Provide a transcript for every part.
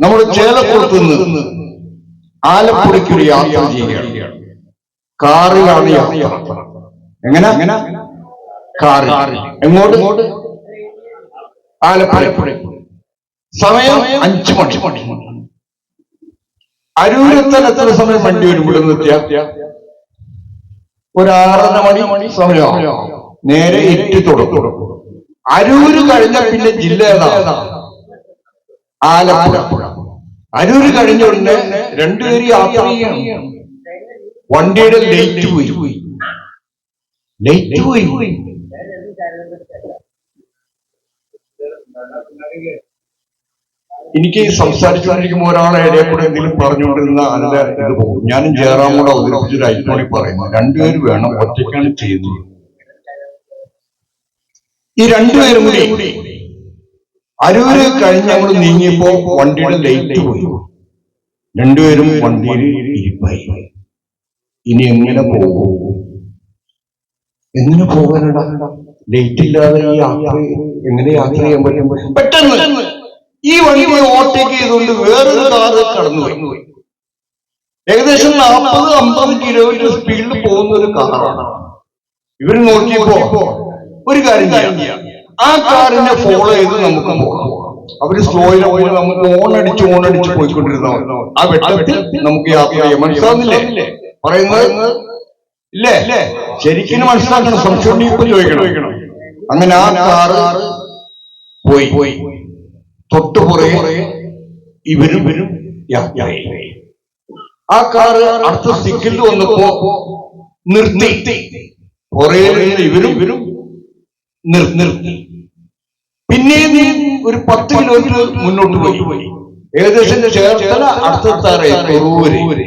നമ്മൾ ചേലപ്പുറത്ത് നിന്ന് ആലപ്പുഴയ്ക്ക് ഒരു യാത്ര ചെയ്യുകയാണ്. കാറിലാണ് യാത്ര. എങ്ങനെ? എങ്ങനെ? കാറിൽ. എങ്ങോട്ട്? ആലപ്പുഴ. സമയം അഞ്ചു മണി. മണി. അരൂരെത്താൻ എത്ര സമയം വണ്ടി വരും ഇവിടെ നിർത്തിയ ഒരു ആറര മണി മണി സമയം നേരെ ഇറ്റി തുടക്കും അരൂര് കഴിഞ്ഞ പിന്നെ ജില്ല ഏതാ? ആലപ്പുഴ. അരൂര് കഴിഞ്ഞ ഉടനെ രണ്ടുപേരും യാത്ര വണ്ടിയുടെ ലേറ്റ് പോയി. ലേറ്റ് പോയി. എനിക്ക് സംസാരിച്ചുകൊണ്ടിരിക്കുമ്പോൾ ഒരാളെ ഇടയിൽ കൂടെ എന്തെങ്കിലും പറഞ്ഞുകൊണ്ടിരുന്ന നല്ല ഇത് പോകും. ഞാനും ജയറാം കൂടെ അവതരിപ്പിച്ചൊരു ഐറ്റോണി പറയുന്നു. രണ്ടുപേര് വേണം ഒറ്റയ്ക്കാണ് ചെയ്യുന്നത്. ഈ രണ്ടുപേരും കൂടി അരൂര് കഴിഞ്ഞ് നമ്മൾ നീങ്ങിയപ്പോ വണ്ടിയുടെ ലൈറ്റ് പോയി. രണ്ടുപേരും വണ്ടിയിൽ ഇരിപ്പായി. ഇനി എങ്ങനെ പോകും? എങ്ങനെ പോകാനടാ? ലൈറ്റ് ഇല്ലാതെ ഈ യാത്ര എങ്ങനെ യാത്ര ചെയ്യാൻ പറ്റും? പെട്ടെന്ന് ഈ വണ്ടി ഓവർടേക്ക് ചെയ്തുകൊണ്ട് വേറൊരു കാറ് കടന്നുപോയി. ഏകദേശം നാൽപ്പത് അമ്പത് കിലോമീറ്റർ സ്പീഡിൽ പോകുന്ന ഒരു കാറാണ് ഇവർ നോക്കിയപ്പോ ഒരു കാര്യം ചെയ്യാം. ആ കാറിനെ ഫോളോ ചെയ്ത് നമുക്ക് പോകാം. അവർ സ്ലോയിൽ പോയി നമുക്ക് ഓണടിച്ച് ഓണടിച്ച് പോയിക്കൊണ്ടിരുന്ന ആ വെട്ടത്തിൽ നമുക്ക് യാത്ര ചെയ്യാം. മനസ്സിലാവുന്നില്ലേ? പറയുന്നത് ഇല്ലേ? ശരിക്കും മനസ്സിലാക്കണം. സംശയം ഇപ്പൊ ചോദിക്കണം. അങ്ങനെ ആ കാറ് പോയി. പോയി തൊട്ടു പുറകെ ഇവരും യാത്രയായി ആ കാറ് അടുത്ത സിക്കിൽ വന്നപ്പോ നിർത്തി. പുറകെ ഇവരും നിർ- നിർത്തി. പിന്നെ ഒരു പത്ത് കിലോമീറ്റർ മുന്നോട്ട് പോയി. ഏകദേശം ചേർത്തല അടുത്തെത്താറേ തൊറൂര്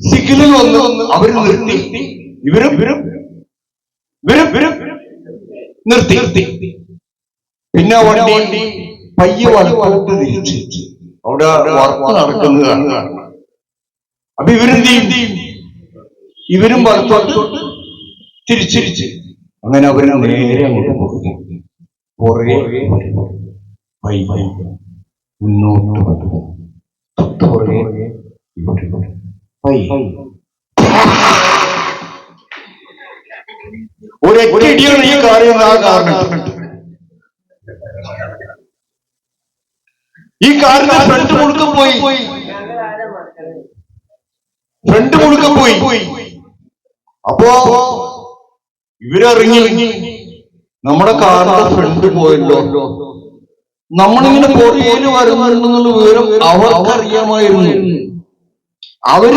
സിഗ്നൽ വന്ന് വന്ന് അവർ നിർത്തി. ഇവരും ഇവരും ഇവരും ഇവരും നിർത്തി. നിർത്തി പിന്നെ വണ്ടി പയ്യെ വലത്തോട്ട് തിരിച്ചു. അവിടെ വർക്ക് നടക്കുന്നതാണ് അപ്പൊ ഇവരെന്ത് ചെയ്യും? ഇവരും വലത്തോട്ട് തിരിച്ചിരിച്ച് അങ്ങനെ അവരെ നേരെ അങ്ങോട്ട് പോകും പുറകെ പൈ വൈ മുന്നോട്ട് പുറകെ ഒരൊറ്റ ഇടിയാണ് ഈ കാര്യം ആ കാരണം. ഈ കാറിന്റെ ഫ്രണ്ട് മുഴുക്കം പോയി. ഫ്രണ്ട് മുഴുക്കം പോയി. അപ്പോ ഇവരിറങ്ങി നമ്മുടെ കാറിന്റെ ഫ്രണ്ട് പോയല്ലോ. നമ്മളിങ്ങനെ പുറകേൽ വരുന്നുണ്ടെന്നുള്ള വിവരം അവർക്കറിയാമായിരുന്നു. അവർ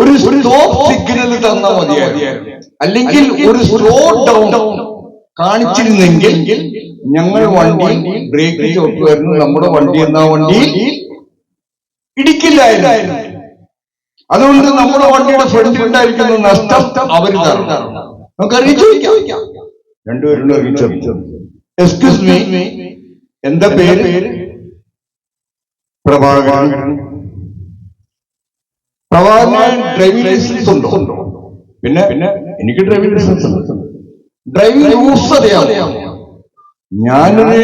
ഒരു സ്റ്റോപ്പ് സിഗ്നൽ തന്ന മതിയായിരുന്നു. അല്ലെങ്കിൽ ഒരു സ്ലോ ഡൗൺ കാണിച്ചിരുന്നെങ്കിൽ ഞങ്ങൾ വണ്ടി ബ്രേക്ക് ചോട്ടുമായിരുന്നു നമ്മുടെ വണ്ടി എന്നാ വണ്ടി ഇടിക്കില്ലായിരുന്നു. അതുകൊണ്ട് നമ്മുടെ വണ്ടിയുടെ ഫ്രണ്ടിൽ ഉണ്ടായിരിക്കുന്ന നഷ്ടം അവർ തരണം നമുക്ക് അറിയിച്ചു രണ്ടുപേരും അറിയിച്ചു എക്സ്ക്യൂസ് മീ എന്താ പേര്? പ്രഭാകരൻ. പ്രഭാകരന് ഡ്രൈവിംഗ് ലൈസൻസ് ഉണ്ടോ? പിന്നെ? പിന്നെ എനിക്ക് ഡ്രൈവിംഗ് ലൈസൻസ് ഉണ്ട്. ഡ്രൈവിംഗ് റൂൾസ് അറിയാം ഞാനൊരു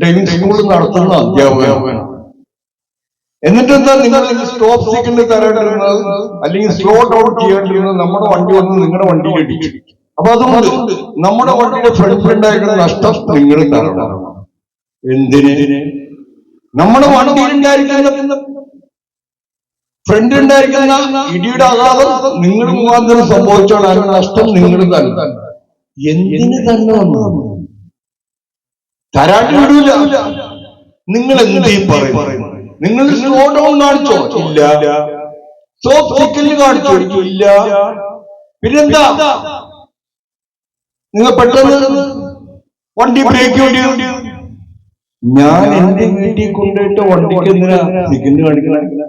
ഡ്രൈവിംഗ് സ്കൂൾ നടത്തുന്ന അധ്യാപകനാണ്. എന്നിട്ട് എന്താ നിങ്ങൾ സ്റ്റോപ്പ് സിഗ്നൽ തരേണ്ടിരുന്നത്? അല്ലെങ്കിൽ സ്ലോ ഡൗൺ ചെയ്യേണ്ടിരുന്നത്? നമ്മുടെ വണ്ടി വന്ന് നിങ്ങളുടെ വണ്ടിയിൽ ഇടിച്ചു അപ്പൊ അതുകൊണ്ട് നമ്മുടെ വണ്ടിയുടെ ഫ്രണ്ട് ഉണ്ടായിരുന്ന നഷ്ടം നിങ്ങൾ കാരണം. എന്തിന്? നമ്മുടെ വണ്ടിയിൽ ഉണ്ടായിരിക്കുന്ന ഫ്രണ്ട് ഉണ്ടായിരിക്കുന്ന ഇടിയുടെ ആഘാതം നിങ്ങൾ മുഖാന്തരം സംഭവിച്ചാൽ നഷ്ടം നിങ്ങൾ തന്നെ എന്തിന് തന്നെ വന്നു തരാട്ടി വിടൂല. നിങ്ങൾ എന്ത് പറയും? നിങ്ങൾ സ്ലോ ഡൗൺ കാണിച്ചോ? ഇല്ല. കാണിച്ചോ? ഇല്ല. പിന്നെന്താ? നിങ്ങൾ പെട്ടെന്ന് വണ്ടി ബ്രേക്ക് വേണ്ടി ഞാൻ എന്റെ വീട്ടിൽ കൊണ്ടുപോയിട്ട് വണ്ടിക്ക് എന്തിനാ കാണിക്കണ?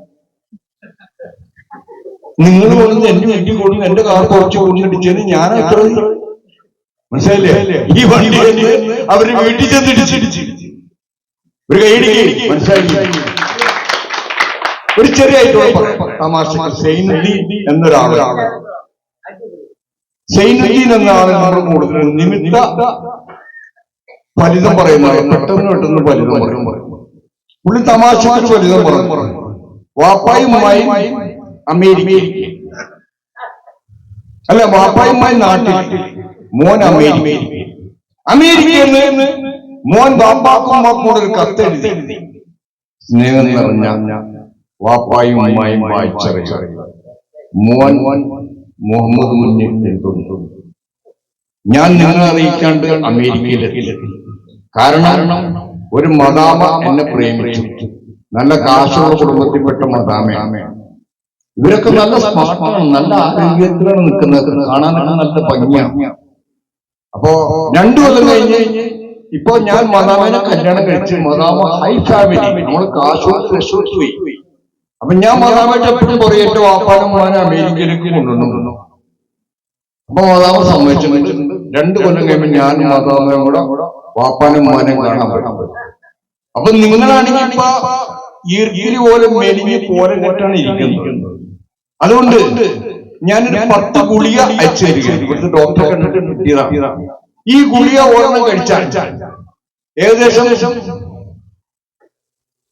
നിങ്ങൾ കൊണ്ടുവന്ന് എന്റെ വീട്ടിൽ കൂടി എന്റെ കാർ കുറച്ച് കൊണ്ടിടിച്ചത് ഞാൻ എത്ര മനസ്സിലായില്ലേ? ഈ വണ്ടി അവർ വീട്ടിൽ ചെന്ന് ഒരു കൈ മനസ്സിലായി ഒരു ചെറിയ. തമാശ എന്നൊരാളാണ് സൈനുദ്ദീൻ എന്ന ആളെ നമ്മൾ കൂടുതൽ നിമിത്ത ഫലിതം പറയുന്നത്. പെട്ടെന്ന് പെട്ടെന്ന് ഫലിതം പറയും. പുള്ളി തമാശക്ക് ഫലിതം പറഞ്ഞു വാപ്പായും ഉമ്മായും അമേരിക്കയിൽ. അല്ല വാപ്പായുമായി നാട്ടിൽ. മോൻ അമേരിക്ക അമേരിക്കയിൽ നിന്ന് മോൻ വാപ്പാക്കും കൂടെ ഒരു കത്ത് എഴുതി. സ്നേഹം നിറഞ്ഞ വാപ്പായും ഉമ്മായും വായിച്ചറിയ മോൻ മുഹമ്മദ് മുന്നിൽ നിൽക്കുന്നു. ഞാൻ നിങ്ങളെ അറിയിക്കാണ്ട് അമേരിക്കയിലെത്തി. കാരണം ഒരു മദാമ എന്നെ പ്രേമിച്ചു. നല്ല കാശുള്ള കുടുംബത്തിൽപ്പെട്ട മദാമയാണ്. ഇവരൊക്കെ നല്ല സ്മാർട്ടാണ് നല്ല ആരോഗ്യത്തിലാണ് നിൽക്കുന്നത്. കാണാനാണ് നല്ല ഭംഗിയാണ് അപ്പോ രണ്ടു കൊല്ലം കഴിഞ്ഞ് ഇപ്പൊ ഞാൻ മദാമേനെ കല്യാണം കഴിച്ച് മദാമ ഹൈ ഫാമിലി നമ്മൾ കാശോ രക്ഷപ്പെട്ടു പോയി അപ്പൊ ഞാൻ മാതാവായിട്ട് എപ്പോഴും പറയും എന്റെ വാപ്പാനും മോനെ അമേരിക്കയിലേക്ക് കൊണ്ടുവന്നു. അപ്പൊ മാതാവ് സമ്മതിച്ചിട്ടുണ്ട്. രണ്ടു കൊല്ലം കഴിയുമ്പോൾ ഞാൻ മാതാവിനും കൂടെ വാപ്പാനും മോനും കാണാൻ പറ്റും. അപ്പൊ നിങ്ങളാണെങ്കിൽ ഇപ്പൊ ഈർക്കിലി പോലെ മെലിഞ്ഞ് പോലെ കെട്ടാണ് ഇരിക്കുന്നത്. അതുകൊണ്ട് ഞാനൊരു പത്ത് ഗുളിക അയച്ചു തരികയാണ് ഇവിടുത്തെ ഡോക്ടറെ കണ്ടിട്ട് കിട്ടിയതാണ്. ഈ ഗുളിക ഓരോന്നും കഴിച്ചാൽ ഏകദേശം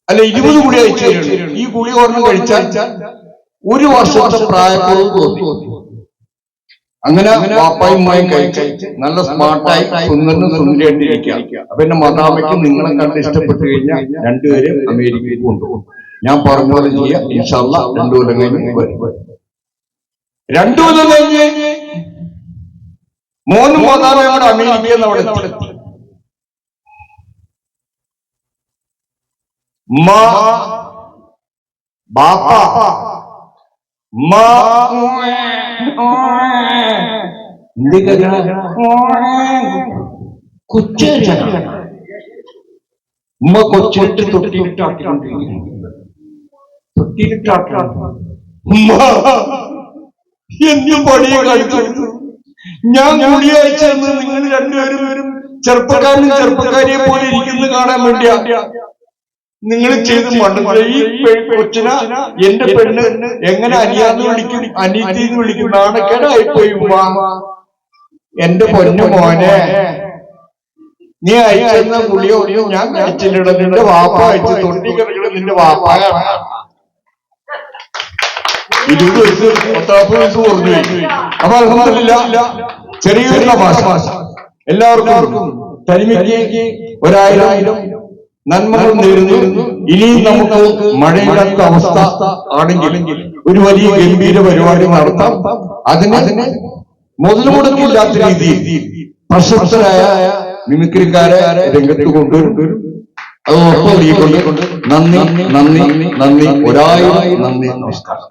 അല്ല ഇരുപത് ഗുളി തരുന്നുണ്ട് ഈ ഗുളി ഒരെണ്ണം കഴിച്ചാൽ ഒരു വർഷത്തെ പ്രായക്കുറവ് തോന്നി. അങ്ങനെ വാപ്പായും ഉമ്മായും കഴിച്ച് നല്ല സ്മാർട്ടായി സുന്ദരനും സുന്ദരിയായിട്ടിരിക്കുക. അപ്പൊ എന്റെ മാതാമയ്ക്കും നിങ്ങളെ കണ്ട് ഇഷ്ടപ്പെട്ടു കഴിഞ്ഞാൽ രണ്ടുപേരും അമേരിക്കയിൽ കൊണ്ടുപോകും. ഞാൻ പറഞ്ഞ പോലെ ചെയ്യാം. ഇൻഷാല്ല രണ്ടു കൊല്ലം കഴിഞ്ഞ് വരും. രണ്ടു കൊല്ലം കഴിഞ്ഞ് മൂന്ന് മാതാമയോട് കൂടെ അമേരിക്കയിൽ നിന്ന് അവിടെ മാ ബാപ്പ. മാ എന്ത് കൊച്ചു ഉമ്മ കൊച്ചിട്ട് തൊട്ടിയിട്ടാക്കിക്കൊണ്ടിരിക്കുന്നു തൊട്ടിയിട്ടാക്കണം ഉമ്മ എന്തും പണിയെ കാണിച്ചു ഞാൻ കൂടിയാഴ്ച നിങ്ങൾ രണ്ടുപേരും ചെറുപ്പക്കാരനും ചെറുപ്പക്കാരിയെ പോലെ ഇരിക്കുന്നു കാണാൻ വേണ്ടിയാ. നിങ്ങൾ ചെയ്ത് മണ്ണ് ഈ കൊച്ചിന എന്റെ പെണ്ണ് എങ്ങനെ അനിയാന്ന് വിളിക്കും? അനിയത്തിന്ന് വിളിക്കും. നാണക്കേടായിപ്പോയി ഉമ്മ. എന്റെ പൊന്നു മോനെ നീ അയച്ചെന്ന ഗുളിയോ ഞാൻ കഴിച്ചില്ലട നിന്റെ വാപ്പ അയച്ചു തൊണ്ടി കിടക്കണം നിന്റെ വാപ്പായാണ് ഇരുപത് വയസ്സ് പത്താപ്പ് വയസ്സ് കുറഞ്ഞു പോയി. അപ്പൊ അലഹമില്ല ചെറിയൊരു ഭാഷ എല്ലാവർക്കും തനിമയ്ക്ക് ഒരായിരം നന്മകൾ നേരുന്നു. ഇനിയും നമുക്ക് മഴയില്ലാത്ത അവസ്ഥ ആണെങ്കിൽ ഒരു വലിയ ഗംഭീര പരിപാടി നടത്താം. അതിന് മുതൽ മുടക്കില്ലാത്ത രീതിയിൽ പ്രശസ്തരായ മിമിക്രിക്കാരെ രംഗത്ത് കൊണ്ടുവരും അത് ഉറപ്പുകൊണ്ട് നന്ദി നന്ദി നന്ദി ഒരായിരം നന്ദി നമസ്കാരം.